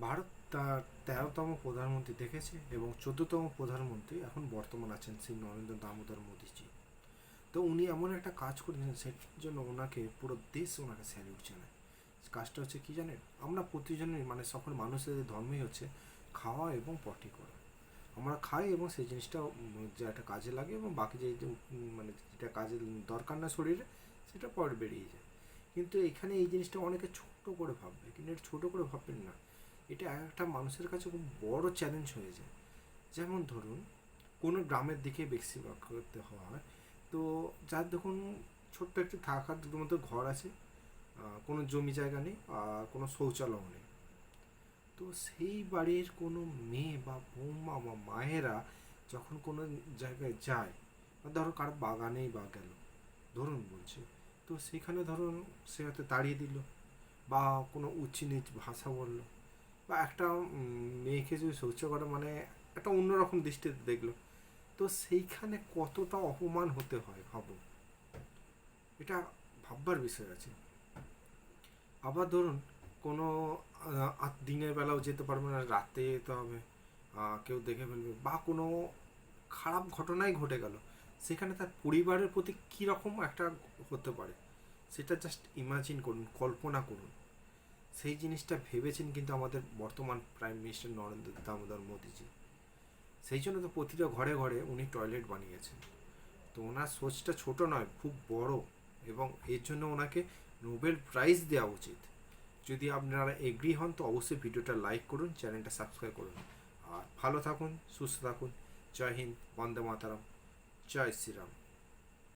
ভারত তার তেরোতম প্রধানমন্ত্রী দেখেছে এবং চোদ্দতম প্রধানমন্ত্রী এখন বর্তমান আছেন শ্রী নরেন্দ্র দামোদর মোদীজি। তো উনি এমন একটা কাজ করেছেন সেটার জন্য ওনাকে পুরো দেশ ওনাকে স্যালিউট জানায়। কাজটা হচ্ছে কী জানেন? আমরা প্রতিজনের মানে সকল মানুষের ধর্মই হচ্ছে খাওয়া এবং পটি করা। আমরা খাই এবং সেই জিনিসটা যে একটা কাজে লাগে এবং বাকি যে যে, মানে যেটা কাজে দরকার না শরীরে সেটা পরে বেরিয়ে যায়। কিন্তু এখানে এই জিনিসটা অনেকে ছোট করে ভাববে। কিন্তু এটা ছোট করে ভাববেন না। এটা একটা মানুষের কাছে খুব বড় চ্যালেঞ্জ হয়ে যায়। যেমন ধরুন, কোনো গ্রামের দিকে বেশি করতে হয়, তো যার দেখুন ছোট্ট একটু থাকার দুটো মতো ঘর আছে কোনো জমি জায়গা নেই আর কোনো শৌচালয় নেই। তো সেই বাড়ির কোনো মেয়ে বা বৌমা বা মায়েরা যখন কোনো জায়গায় যায়, বা ধরো কারও বাগানেই বা গেল, ধরুন বলছি, তো সেখানে ধরুন সে হয়তো তাড়িয়ে দিল, বা কোনো উচ্চ নিচ ভাষা বলল বা একটা মেয়েকে যদি শৌচ করে মানে একটা অন্যরকম দৃষ্টিতে দেখল, তো সেইখানে কতটা অপমান হতে হয় ভাবো। এটা ভাববার বিষয় আছে। আবার ধরুন, কোনো দিনের বেলাও যেতে পারবে না, রাতে যেতে হবে কেউ দেখে ফেলবে, বা কোনো খারাপ ঘটনাই ঘটে গেল, সেখানে তার পরিবারের প্রতি কীরকম একটা হতে পারে, সেটা জাস্ট ইমাজিন করুন, কল্পনা করুন। সেই জিনিসটা ভেবেছেন কিন্তু আমাদের বর্তমান প্রাইম মিনিস্টার নরেন্দ্র দামোদর মোদীজি। সেই জন্য তো প্রতিটা ঘরে ঘরে উনি টয়লেট বানিয়েছেন। তো ওনার সোচটা ছোট নয়, খুব বড় এবং এর জন্য ওনাকে নোবেল প্রাইজ দেওয়া উচিত। যদি আপনারা এগ্রি হন তো অবশ্যই ভিডিওটা লাইক করুন, চ্যানেলটা সাবস্ক্রাইব করুন। আর ভালো থাকুন, সুস্থ থাকুন। জয় হিন্দ, বন্দে মাতারাম, জয় শ্রীরাম।